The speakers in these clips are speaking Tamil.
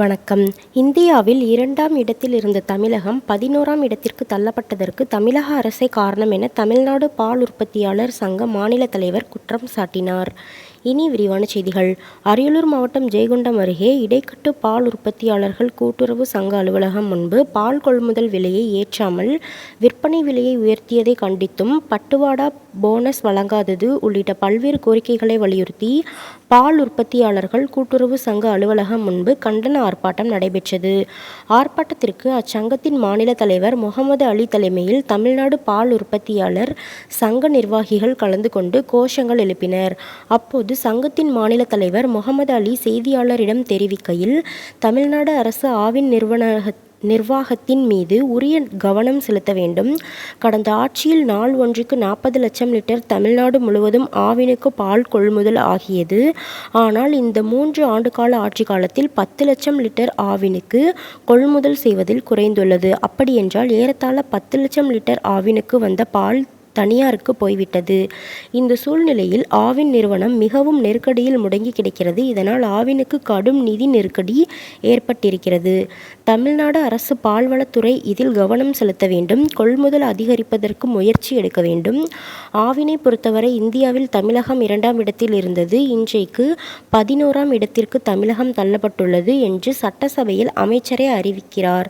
வணக்கம் இந்தியாவில் இரண்டாம் இடத்தில் இருந்த தமிழகம் பதினோராம் இடத்திற்கு தள்ளப்பட்டதற்கு தமிழக அரசே காரணம் என தமிழ்நாடு பால் உற்பத்தியாளர் சங்க மாநில தலைவர் குற்றம் சாட்டினார். இனி விரிவான செய்திகள் அரியலூர் மாவட்டம் ஜெயகுண்டம் அருகே இடைக்கட்டு பால் உற்பத்தியாளர்கள் கூட்டுறவு சங்க அலுவலகம் முன்பு பால் கொள்முதல் விலையை ஏற்றாமல் விற்பனை விலையை உயர்த்தியதை கண்டித்தும் பட்டுவாடா போனஸ் வழங்காதது உள்ளிட்ட பல்வேறு கோரிக்கைகளை வலியுறுத்தி பால் உற்பத்தியாளர்கள் கூட்டுறவு சங்க அலுவலகம் முன்பு கண்டன ஆர்ப்பாட்டம் நடைபெற்றது. ஆர்ப்பாட்டத்திற்கு அச்சங்கத்தின் மாநில தலைவர் முகமது அலி தலைமையில் தமிழ்நாடு பால் உற்பத்தியாளர் சங்க நிர்வாகிகள் கலந்து கொண்டு கோஷங்கள் எழுப்பினர். அப்போது சங்கத்தின் மாநில தலைவர் முகமது அலி செய்தியாளரிடம் தெரிவிக்கையில் தமிழ்நாடு அரசு ஆவின் நிர்வாகத்தின் மீது உரிய கவனம் செலுத்த வேண்டும். கடந்த ஆட்சியில் நாள் ஒன்றுக்கு நாற்பது லட்சம் லிட்டர் தமிழ்நாடு முழுவதும் ஆவினுக்கு பால் கொள்முதல் ஆகியது. ஆனால் இந்த மூன்று ஆண்டுகால ஆட்சிக்காலத்தில் பத்து லட்சம் லிட்டர் ஆவினுக்கு கொள்முதல் செய்வதில் குறைந்துள்ளது. அப்படியென்றால் ஏறத்தாழ பத்து லட்சம் லிட்டர் ஆவினுக்கு வந்த பால் தனியாருக்கு போய்விட்டது. இந்த சூழ்நிலையில் ஆவின் நிறுவனம் மிகவும் நெருக்கடியில் முடங்கி கிடக்கிறது. இதனால் ஆவினுக்கு கடும் நிதி நெருக்கடி ஏற்பட்டிருக்கிறது. தமிழ்நாடு அரசு பால்வளத்துறை இதில் கவனம் செலுத்த வேண்டும். கொள்முதல் அதிகரிப்பதற்கு முயற்சி எடுக்க வேண்டும். ஆவினை பொறுத்தவரை இந்தியாவில் தமிழகம் இரண்டாம் இடத்தில் இருந்தது இன்றைக்கு பதினோராம் இடத்திற்கு தமிழகம் தள்ளப்பட்டுள்ளது என்று சட்டசபையில் அமைச்சரே அறிவிக்கிறார்.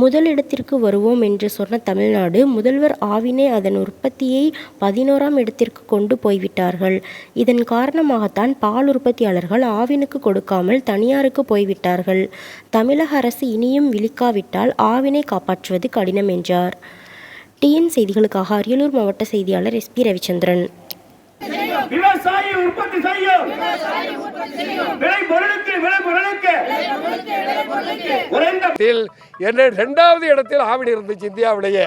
முதலிடத்திற்கு வருவோம் என்று சொன்ன தமிழ்நாடு முதல்வர் ஆவினை அதன் உற்பத்தியை பதினோராம் இடத்திற்கு கொண்டு போய்விட்டார்கள். இதன் காரணமாகத்தான் பால் உற்பத்தியாளர்கள் ஆவினுக்கு கொடுக்காமல் தனியாருக்கு போய்விட்டார்கள். தமிழக அரசு இனியும் விழிக்காவிட்டால் ஆவினை காப்பாற்றுவது கடினம் என்றார். டிஎன் செய்திகளுக்காக அரியலூர் மாவட்ட செய்தியாளர் எஸ். பி. ரவிச்சந்திரன். விவசாயி உற்பத்தி செய்யும் விலை பொருளுக்கு விலை பொருளுக்கு இரண்டாவது என்ன ரெண்டாவது இடத்தில் ஆவின் இருந்துச்சு இந்தியாவிலேயே.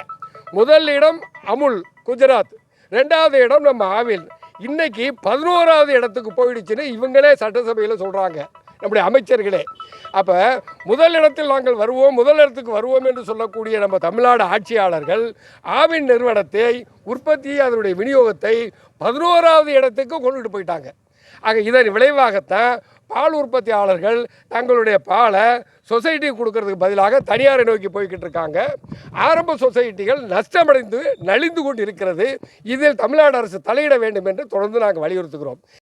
முதல் இடம் அமுல் குஜராத். ரெண்டாவது இடம் நம்ம ஆவில். இன்னைக்கு பதினோராவது இடத்துக்கு போயிடுச்சுன்னு இவங்களே சட்டசபையில் சொல்கிறாங்க நம்முடைய அமைச்சர்களே. அப்போ முதல் இடத்தில் நாங்கள் வருவோம் முதல் இடத்துக்கு வருவோம் என்று சொல்லக்கூடிய நம்ம தமிழ்நாடு ஆட்சியாளர்கள் ஆவின் நிறுவனத்தை உற்பத்தி அதனுடைய விநியோகத்தை பதினோராவது இடத்துக்கு கொண்டுட்டு போயிட்டாங்க. ஆக இதன் விளைவாகத்தான் பால் உற்பத்தியாளர்கள் தங்களுடைய பாலை சொசைட்டி கொடுக்கறதுக்கு பதிலாக தனியாரை நோக்கி போய்கிட்டு இருக்காங்க. ஆரம்ப சொசைட்டிகள் நஷ்டமடைந்து நலிந்து கொண்டு இருக்கிறது இதில் தமிழ்நாடு அரசு தலையிட வேண்டும் என்று தொடர்ந்து நாங்கள் வலியுறுத்துகிறோம்.